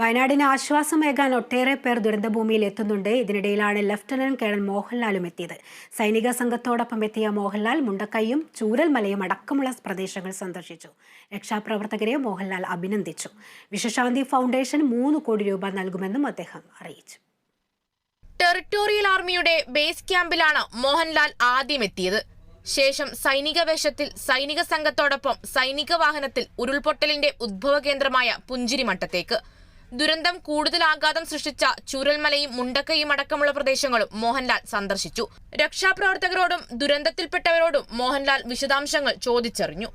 വയനാടിന് ആശ്വാസമേകാൻ ഒട്ടേറെ പേർ ദുരന്തഭൂമിയിൽ എത്തുന്നുണ്ട്. ഇതിനിടയിലാണ് ലഫ്റ്റനന്റ് കേണൽ മോഹൻലാലും എത്തിയത്. സൈനിക സംഘത്തോടൊപ്പം എത്തിയ മോഹൻലാൽ മുണ്ടക്കൈയും ചൂരൽമലയും അടക്കമുള്ള പ്രദേശങ്ങൾ സന്ദർശിച്ചു. രക്ഷാപ്രവർത്തകരെ മോഹൻലാൽ അഭിനന്ദിച്ചു. വിശ്വശാന്തി ഫൗണ്ടേഷൻ മൂന്ന് കോടി രൂപ നൽകുമെന്നും അദ്ദേഹം അറിയിച്ചു. ടെറിട്ടോറിയൽ ആർമിയുടെ ബേസ് ക്യാമ്പിലാണ് മോഹൻലാൽ ആദ്യം എത്തിയത്. ശേഷം സൈനിക വേഷത്തിൽ സൈനിക സംഘത്തോടൊപ്പം സൈനിക വാഹനത്തിൽ ഉരുൾപൊട്ടലിന്റെ ഉദ്ഭവ കേന്ദ്രമായ പുഞ്ചിരിമട്ടത്തേക്ക് ദുരന്തം കൂടുതൽ ആഘാതം സൃഷ്ടിച്ച ചൂരൽമലയും മുണ്ടക്കയും അടക്കമുള്ള പ്രദേശങ്ങളും മോഹൻലാൽ സന്ദർശിച്ചു. രക്ഷാപ്രവർത്തകരോടും ദുരന്തത്തിൽപ്പെട്ടവരോടും മോഹൻലാൽ വിശദാംശങ്ങൾ ചോദിച്ചറിഞ്ഞു.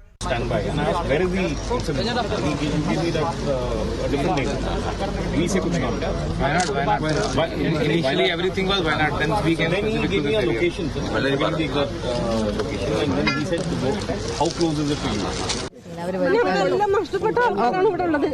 നഷ്ടപ്പെട്ട ആൾക്കാരാണ് ഇവിടെ ഉള്ളത്.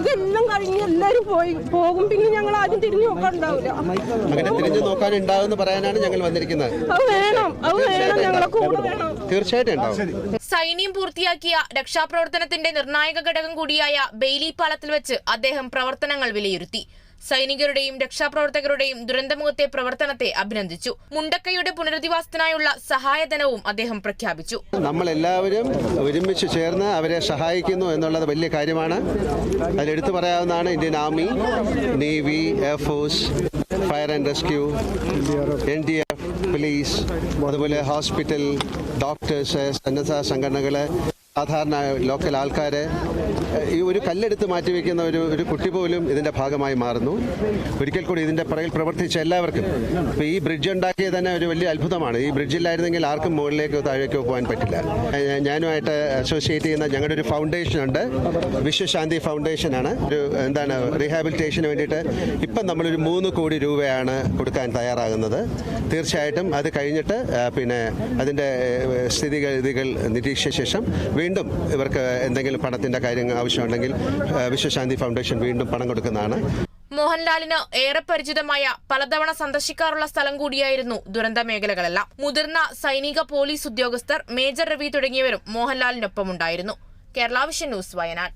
ഇതെല്ലാം കഴിഞ്ഞ് എല്ലാരും പോയി പോകും. പിന്നെ ഞങ്ങൾ ആദ്യം തിരിഞ്ഞു നോക്കാൻ ഉണ്ടാവില്ല അങ്ങനെ തിരിഞ്ഞു നോക്കാനുണ്ടാവുമെന്ന് പറയാനാണ് ഞങ്ങൾ വന്നിരിക്കുന്നത്. അത് വേണം അത് വേണം. ഞങ്ങളെ കൂടെ വേണം. തീർച്ചയായിട്ടും ഉണ്ടാവും. സൈന്യം പൂർത്തിയാക്കിയ രക്ഷാപ്രവർത്തനത്തിന്റെ നിർണായക ഘടകം കൂടിയായ ബെയിലി പാലത്തിൽ വെച്ച് അദ്ദേഹം പ്രവർത്തനങ്ങൾ വിലയിരുത്തി. സൈനികരുടെയും രക്ഷാപ്രവർത്തകരുടെയും ദുരന്തമുഖത്തെ പ്രവർത്തനത്തെ അഭിനന്ദിച്ചു. മുണ്ടക്കയുടെ പുനരധിവാസത്തിനായുള്ള സഹായധനവും അദ്ദേഹം പ്രഖ്യാപിച്ചു. നമ്മൾ എല്ലാവരും ഒരുമിച്ച് ചേർന്ന് അവരെ സഹായിക്കുന്നു എന്നുള്ളത് വലിയ കാര്യമാണ്. അതിലെടുത്തു പറയാവുന്നതാണ് Indian army navy air force fire and rescue N D F police അതുപോലെ ഹോസ്പിറ്റൽ ഡോക്ടേഴ്സ് സന്നദ്ധ സംഘടനകൾ സാധാരണ ലോക്കൽ ആൾക്കാർ ഈ ഒരു കല്ലെടുത്ത് മാറ്റിവെക്കുന്ന ഒരു ഒരു കുട്ടി പോലും ഇതിന്റെ ഭാഗമായി മാറുന്നു. ഒരിക്കൽ കൂടി ഇതിന്റെ പുറകിൽ പ്രവർത്തിച്ച എല്ലാവർക്കും ഇപ്പോൾ ഈ ബ്രിഡ്ജ് ഉണ്ടാക്കിയത് തന്നെ ഒരു വലിയ അത്ഭുതമാണ്. ഈ ബ്രിഡ്ജില്ലായിരുന്നെങ്കിൽ ആർക്കും മുകളിലേക്കോ താഴേക്കോ പോകാൻ പറ്റില്ല. ഞാനുമായിട്ട് അസോസിയേറ്റ് ചെയ്യുന്ന ഞങ്ങളുടെ ഒരു ഫൗണ്ടേഷൻ ഉണ്ട്. വിശ്വശാന്തി ഫൗണ്ടേഷനാണ് ഒരു എന്താണ് റീഹാബിലിറ്റേഷന് വേണ്ടിയിട്ട് ഇപ്പം നമ്മളൊരു മൂന്ന് കോടി രൂപയാണ് കൊടുക്കാൻ തയ്യാറാകുന്നത്. തീർച്ചയായിട്ടും അത് കഴിഞ്ഞിട്ട് പിന്നെ അതിന്റെ സ്ഥിതിഗതികൾ നിരീക്ഷിച്ച ശേഷം വീണ്ടും ഇവർക്ക് എന്തെങ്കിലും പണത്തിന്റെ കാര്യം ആവശ്യമുണ്ടെങ്കിൽ വിശ്വശാന്തി ഫൗണ്ടേഷൻ വീണ്ടും പണം കൊടുക്കുന്നതാണ്. മോഹൻലാലിന് ഏറെ പരിചിതമായ പലതവണ സന്ദർശിക്കാറുള്ള സ്ഥലം കൂടിയായിരുന്നു ദുരന്ത മേഖലകളെല്ലാം മുതിർന്ന സൈനിക പോലീസ് ഉദ്യോഗസ്ഥർ മേജർ രവി തുടങ്ങിയവരും മോഹൻലാലിനൊപ്പമുണ്ടായിരുന്നു. Kerala vision news Wayanad.